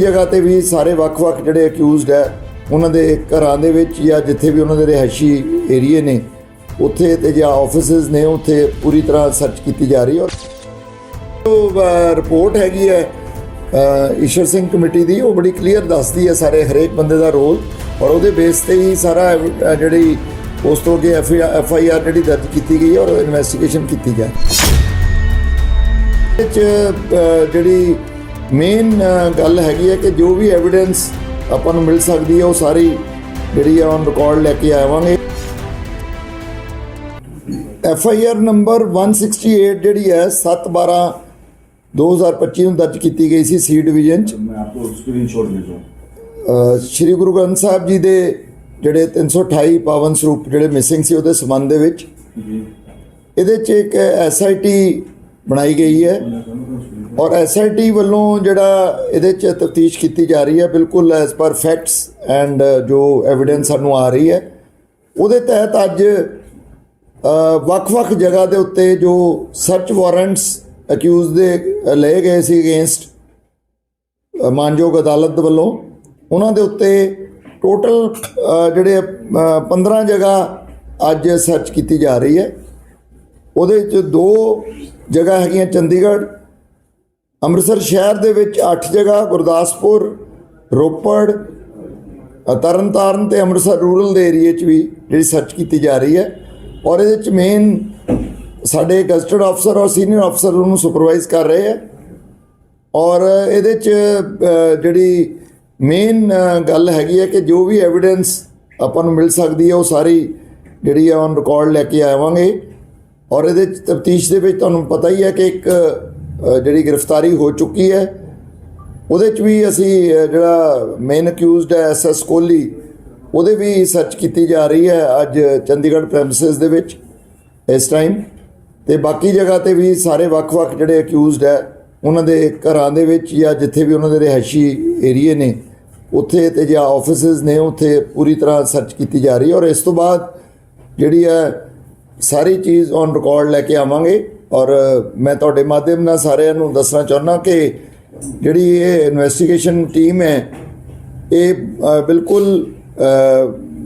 ਜਗ੍ਹਾ ਤੇ ਵੀ ਸਾਰੇ ਵੱਖ-ਵੱਖ ਜਿਹੜੇ ਅਕਿਊਜ਼ਡ ਹੈ ਉਹਨਾਂ ਦੇ ਘਰਾਂ ਦੇ ਵਿੱਚ ਜਾਂ ਜਿੱਥੇ ਵੀ ਉਹਨਾਂ ਦੇ ਰਿਹਾਇਸ਼ੀ ਏਰੀਏ ਨੇ ਉੱਥੇ ਤੇ ਜਾਂ ਆਫਿਸਿਸ ਨੇ ਉੱਥੇ ਪੂਰੀ ਤਰ੍ਹਾਂ ਸਰਚ ਕੀਤੀ ਜਾ ਰਹੀ ਹੈ। ਔਰ ਰਿਪੋਰਟ ਹੈਗੀ ਹੈ ਈਸ਼ਰ ਸਿੰਘ ਕਮੇਟੀ ਦੀ ਉਹ ਬੜੀ ਕਲੀਅਰ ਦੱਸਦੀ ਹੈ ਸਾਰੇ ਹਰੇਕ ਬੰਦੇ ਦਾ ਰੋਲ ਔਰ ਉਹਦੇ ਬੇਸ ਤੇ ਹੀ ਸਾਰਾ ਅ, ਜਿਹੜੀ ਉਸ ਤੋਂ ਅੱਗੇ ਐਫ ਆਈ ਆਰ ਜਿਹੜੀ ਦਰਜ ਕੀਤੀ ਗਈ ਹੈ ਔਰ ਇਨਵੈਸਟੀਗੇਸ਼ਨ ਕੀਤੀ ਜਾ ਵਿੱਚ ਜਿਹੜੀ ਮੇਨ ਗੱਲ ਹੈਗੀ ਹੈ ਕਿ ਜੋ ਵੀ ਐਵੀਡੈਂਸ ਆਪਾਂ ਨੂੰ ਮਿਲ ਸਕਦੀ ਹੈ ਉਹ ਸਾਰੀ ਜਿਹੜੀ ਆ ਔਨ ਰਿਕਾਰਡ ਲੈ ਕੇ ਆਵਾਂਗੇ। ਐਫ ਆਈ ਆਰ ਨੰਬਰ 168 ਜਿਹੜੀ ਹੈ 7/12 2025 ਨੂੰ ਦਰਜ ਕੀਤੀ ਗਈ ਸੀ ਸੀ ਡਿਵੀਜ਼ਨ ਚ। ਮੈਂ ਆਪਕੋ ਸਕਰੀਨਸ਼ਾਟ ਭੇਜੂੰ। ਸ਼੍ਰੀ ਗੁਰੂ ਗ੍ਰੰਥ ਸਾਹਿਬ ਜੀ ਦੇ ਜਿਹੜੇ 328 ਪਾਵਨ ਸਰੂਪ ਜਿਹੜੇ ਮਿਸਿੰਗ ਸੀ ਉਹਦੇ ਸਬੰਧ ਦੇ ਵਿੱਚ। ਇਹਦੇ ਚ ਇੱਕ ਐੱਸ ਆਈ ਟੀ ਬਣਾਈ ਗਈ ਹੈ। ਔਰ ਐਸਆਈਟੀ ਵੱਲੋਂ ਜਿਹੜਾ ਇਹਦੇ ਚ ਤਫਤੀਸ਼ ਕੀਤੀ ਜਾ ਰਹੀ ਹੈ ਬਿਲਕੁਲ ਐਸ ਪਰ ਫੈਕਟਸ ਐਂਡ ਜੋ ਐਵੀਡੈਂਸ ਸਾਨੂੰ ਆ ਰਹੀ ਹੈ। ਉਹਦੇ ਤਹਿਤ ਅੱਜ ਵੱਖ-ਵੱਖ ਜਗ੍ਹਾ ਦੇ ਉੱਤੇ ਜੋ ਸਰਚ ਵਾਰੰਟਸ ਅਕਿਊਜ਼ ਦੇ ਲਏ ਗਏ ਸੀ ਅਗੇਂਸਟ ਮਾਨਯੋਗ ਅਦਾਲਤ ਵੱਲੋਂ ਉਹਨਾਂ ਦੇ ਉੱਤੇ ਟੋਟਲ ਜਿਹੜੇ ਅ, 15 ਜਗ੍ਹਾ ਅੱਜ ਸਰਚ ਕੀਤੀ ਜਾ ਰਹੀ ਹੈ। ਉਹਦੇ ਵਿੱਚ ਦੋ ਜਗ੍ਹਾ ਹੈਗੀਆਂ ਚੰਡੀਗੜ੍ਹ ਅੰਮ੍ਰਿਤਸਰ ਸ਼ਹਿਰ ਦੇ ਵਿੱਚ 8 ਜਗ੍ਹਾ, ਗੁਰਦਾਸਪੁਰ, ਰੋਪੜ ਤਰਨਤਾਰਨ ਤੇ ਅੰਮ੍ਰਿਤਸਰ ਰੂਰਲ ਦੇ ਏਰੀਏ 'ਚ ਵੀ ਜਿਹੜੀ ਸਰਚ ਕੀਤੀ ਜਾ ਰਹੀ ਹੈ ਔਰ ਇਹਦੇ 'ਚ ਮੇਨ ਸਾਡੇ ਗਜ਼ਟਡ ਅਫਸਰ ਔਰ ਸੀਨੀਅਰ ਅਫਸਰ ਉਹਨੂੰ ਸੁਪਰਵਾਈਜ਼ ਕਰ ਰਹੇ ਹੈ ਔਰ ਇਹਦੇ 'ਚ ਜਿਹੜੀ ਮੇਨ ਗੱਲ ਹੈਗੀ ਹੈ ਕਿ ਜੋ ਵੀ ਐਵੀਡੈਂਸ ਆਪਾਂ ਨੂੰ ਮਿਲ ਸਕਦੀ ਹੈ ਉਹ ਸਾਰੀ ਜਿਹੜੀ ਆ ਔਨ ਰਿਕਾਰਡ ਲੈ ਕੇ ਆਵਾਂਗੇ ਔਰ ਇਹਦੇ ਚ ਤਫਤੀਸ਼ ਦੇ ਵਿੱਚ ਤੁਹਾਨੂੰ ਪਤਾ ਹੀ ਹੈ ਕਿ ਇੱਕ ਜਿਹੜੀ ਗ੍ਰਿਫਤਾਰੀ ਹੋ ਚੁੱਕੀ ਹੈ, ਉਹਦੇ ਚ ਵੀ ਅਸੀਂ ਜਿਹੜਾ ਮੇਨ ਅਕਿਊਜ਼ਡ ਹੈ ਐਸਐਸ ਕੋਹਲੀ ਉਹਦੇ ਵੀ ਸਰਚ ਕੀਤੀ ਜਾ ਰਹੀ ਹੈ ਅੱਜ ਚੰਡੀਗੜ੍ਹ ਪ੍ਰੈਮਿਸਿਸ ਦੇ ਵਿੱਚ, ਇਸ ਟਾਈਮ ਤੇ ਬਾਕੀ ਜਗ੍ਹਾ ਤੇ ਵੀ ਸਾਰੇ ਵੱਖ-ਵੱਖ ਜਿਹੜੇ ਅਕਿਊਜ਼ਡ ਹੈ, ਉਹਨਾਂ ਦੇ ਘਰਾਂ ਦੇ ਵਿੱਚ ਜਾਂ ਜਿੱਥੇ ਵੀ ਉਹਨਾਂ ਦੇ ਰਿਹਾਇਸ਼ੀ ਏਰੀਏ ਨੇ, ਉੱਥੇ ਤੇ ਜਾਂ ਆਫਿਸਿਸ ਨੇ, ਉੱਥੇ ਪੂਰੀ ਤਰ੍ਹਾਂ ਸਰਚ ਕੀਤੀ ਜਾ ਰਹੀ ਹੈ। ਔਰ ਇਸ ਤੋਂ ਬਾਅਦ ਜਿਹੜੀ ਹੈ, ਸਾਰੀ ਚੀਜ਼ ਔਨ ਰਿਕਾਰਡ ਲੈ ਕੇ ਆਵਾਂਗੇ। ਔਰ ਮੈਂ ਤੁਹਾਡੇ ਮਾਧਿਅਮ ਨਾਲ ਸਾਰਿਆਂ ਨੂੰ ਦੱਸਣਾ ਚਾਹੁੰਦਾ ਕਿ ਜਿਹੜੀ ਇਹ ਇਨਵੈਸਟੀਗੇਸ਼ਨ ਟੀਮ ਹੈ, ਇਹ ਬਿਲਕੁਲ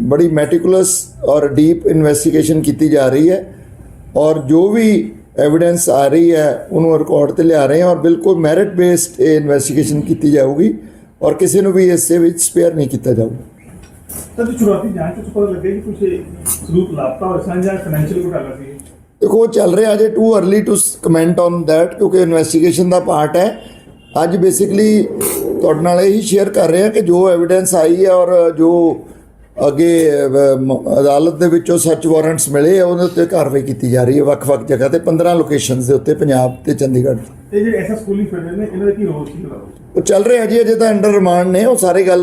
ਬੜੀ ਮੈਟੀਕੂਲਸ ਔਰ ਡੀਪ ਇਨਵੈਸਟੀਗੇਸ਼ਨ ਕੀਤੀ ਜਾ ਰਹੀ ਹੈ ਔਰ ਜੋ ਵੀ ਐਵੀਡੈਂਸ ਆ ਰਹੀ ਹੈ, ਉਹਨੂੰ ਰਿਕਾਰਡ ਤੇ ਲਿਆ ਰਹੇ ਹਾਂ ਔਰ ਬਿਲਕੁਲ ਮੈਰਿਟ ਬੇਸਡ ਇਹ ਇਨਵੈਸਟੀਗੇਸ਼ਨ ਕੀਤੀ ਜਾਊਗੀ ਔਰ ਕਿਸੇ ਨੂੰ ਵੀ ਇਸ ਦੇ ਵਿੱਚ ਸਪੇਅਰ ਨਹੀਂ ਕੀਤਾ ਜਾਊਗਾ। ਤਾਂ ਸ਼ੁਰੂਆਤੀ ਜਾਂਚ ਵਿੱਚ ਪਤਾ ਲੱਗਿਆ ਕਿ ਕੁਝ ਸਰੂਪ ਲਾਪਤਾ ਹੋਇਆ ਸਨ ਜਾਂ ਫਾਈਨੈਂਸ਼ੀਅਲ ਘੁਟਾਲਾ ਸੀ। ਦੇਖੋ, ਉਹ ਚੱਲ ਰਿਹਾ ਅਜੇ too early to comment on that ਕਿਉਂਕਿ ਇਨਵੈਸਟੀਗੇਸ਼ਨ ਦਾ ਪਾਰਟ ਹੈ। ਅੱਜ ਬੇਸਿਕਲੀ ਤੁਹਾਡੇ ਨਾਲ ਇਹੀ ਸ਼ੇਅਰ ਕਰ ਰਿਹਾ ਕਿ ਜੋ ਐਵੀਡੈਂਸ ਆਈ ਹੈ ਔਰ ਜੋ ਅੱਗੇ ਅਦਾਲਤ ਦੇ ਵਿੱਚੋਂ ਸਰਚ ਵਾਰੰਟਸ ਮਿਲੇ ਆ ਉਹਦੇ ਉੱਤੇ ਕਾਰਵਾਈ ਕੀਤੀ ਜਾ ਰਹੀ ਹੈ ਵੱਖ-ਵੱਖ ਜਗ੍ਹਾ ਤੇ 15 ਲੋਕੇਸ਼ਨਸ ਦੇ ਉੱਤੇ ਪੰਜਾਬ ਤੇ ਚੰਡੀਗੜ੍ਹ। ਇਹ ਜਿਹੜੇ ਐਸਐਸ ਸਕੂਲਿੰਗ ਫਿਰਦੇ ਨੇ ਇਹਨਾਂ ਦਾ ਕੀ ਰੋਲ ਸੀ ਉਹ ਚੱਲ ਰਿਹਾ ਜੀ ਅਜੇ ਤਾਂ ਅੰਡਰ ਰਿਮਾਂਡ ਨੇ ਉਹ ਸਾਰੀ ਗੱਲ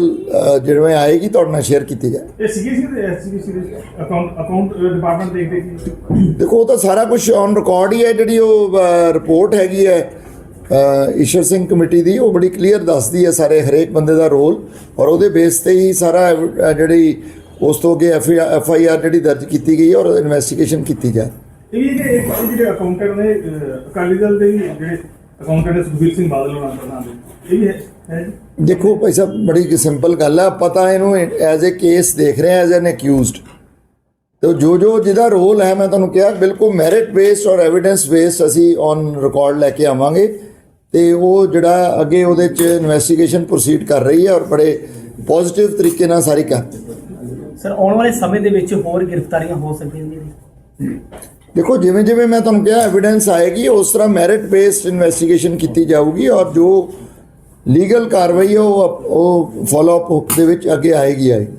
ਜਿਵੇਂ ਆਏਗੀ ਤੁਹਾਡੇ ਨਾਲ ਸ਼ੇਅਰ ਕੀਤੀ ਜਾਏ। ਇਹ ਸੀਗੇ ਸੀ ਤੇ ਐਸਸੀਬੀਸੀ ਦੇ ਅਕਾਊਂਟ ਅਕਾਊਂਟ ਡਿਪਾਰਟਮੈਂਟ ਦੇਖਦੇ ਸੀ। ਦੇਖੋ ਉਹ ਤਾਂ ਸਾਰਾ ਕੁਝ ਔਨ ਰਿਕਾਰਡ ਹੀ ਹੈ ਜਿਹੜੀ ਉਹ ਰਿਪੋਰਟ ਹੈਗੀ ਹੈ। ਈਸ਼ਰ ਸਿੰਘ ਕਮੇਟੀ ਦੀ ਉਹ ਬੜੀ ਕਲੀਅਰ ਦੱਸਦੀ ਹੈ ਸਾਰੇ ਹਰੇਕ ਬੰਦੇ ਦਾ ਰੋਲ ਔਰ ਉਹਦੇ ਬੇਸ ਤੇ ਹੀ ਸਾਰਾ ਜਿਹੜੀ ਉਸ ਤੋਂ ਅੱਗੇ ਐਫ ਆਈ ਆਰ ਜਿਹੜੀ ਦਰਜ ਕੀਤੀ ਗਈ ਹੈ ਔਰ ਇਨਵੈਸਟੀਗੇਸ਼ਨ ਕੀਤੀ ਜਾ ਇਹ ਜਿਹੜੇ ਅਕਾਊਂਟੈਂਟ ਨੇ ਅਕਾਲੀ ਦਲ ਦੇ ਜਿਹੜੇ ਅਕਾਊਂਟੈਂਟ ਨੇ ਸੁਖਬੀਰ ਸਿੰਘ ਬਾਦਲ ਹੋਣਾ ਪ੍ਰਧਾਨ ਦੇ ਇਹ ਵੀ ਹੈ ਦੇਖੋ ਭਾਈ ਸਾਹਿਬ ਬੜੀ ਸਿੰਪਲ ਗੱਲ ਹੈ ਪਤਾ ਇਹਨੂੰ ਐਜ਼ ਅ ਕੇਸ ਦੇਖ ਰਹੇ ਐਜ਼ ਐਨ ਅਕਿਊਜ਼ਡ ਤੇ ਜੋ ਜੋ ਜਿਹਦਾ ਰੋਲ ਹੈ ਮੈਂ ਤੁਹਾਨੂੰ ਕਿਹਾ ਬਿਲਕੁਲ ਮੈਰਿਟ ਬੇਸਡ ਔਰ ਐਵੀਡੈਂਸ ਬੇਸਡ ਅਸੀਂ ਔਨ ਰਿਕਾਰਡ ਲੈ ਕੇ ਆਵਾਂਗੇ। ਤੇ ਉਹ ਜਿਹੜਾ ਅੱਗੇ ਉਹਦੇ ਚ ਇਨਵੈਸਟੀਗੇਸ਼ਨ ਪ੍ਰੋਸੀਡ ਕਰ ਰਹੀ ਹੈ ਔਰ ਬੜੇ ਪੋਜ਼ਿਟਿਵ ਤਰੀਕੇ ਨਾਲ ਸਾਰੀ ਕਰ ਸਰ ਆਉਣ ਵਾਲੇ ਸਮੇਂ ਦੇ ਵਿੱਚ ਹੋਰ ਗ੍ਰਿਫਤਾਰੀਆਂ ਹੋ ਸਕਦੀਆਂ ਨੇ? ਦੇਖੋ ਜਿਵੇਂ ਜਿਵੇਂ ਮੈਂ ਤੁਹਾਨੂੰ ਕਿਹਾ ਐਵੀਡੈਂਸ ਆਏਗੀ ਉਸ ਤਰ੍ਹਾਂ ਮੈਰਿਟ ਬੇਸਡ ਇਨਵੈਸਟੀਗੇਸ਼ਨ ਕੀਤੀ ਜਾਊਗੀ ਔਰ ਜੋ ਲੀਗਲ ਕਾਰਵਾਈ ਹੈ ਉਹ ਉਹ ਫਾਲੋ ਅਪ ਦੇ ਵਿੱਚ ਅੱਗੇ ਆਏਗੀ ਆਏਗੀ।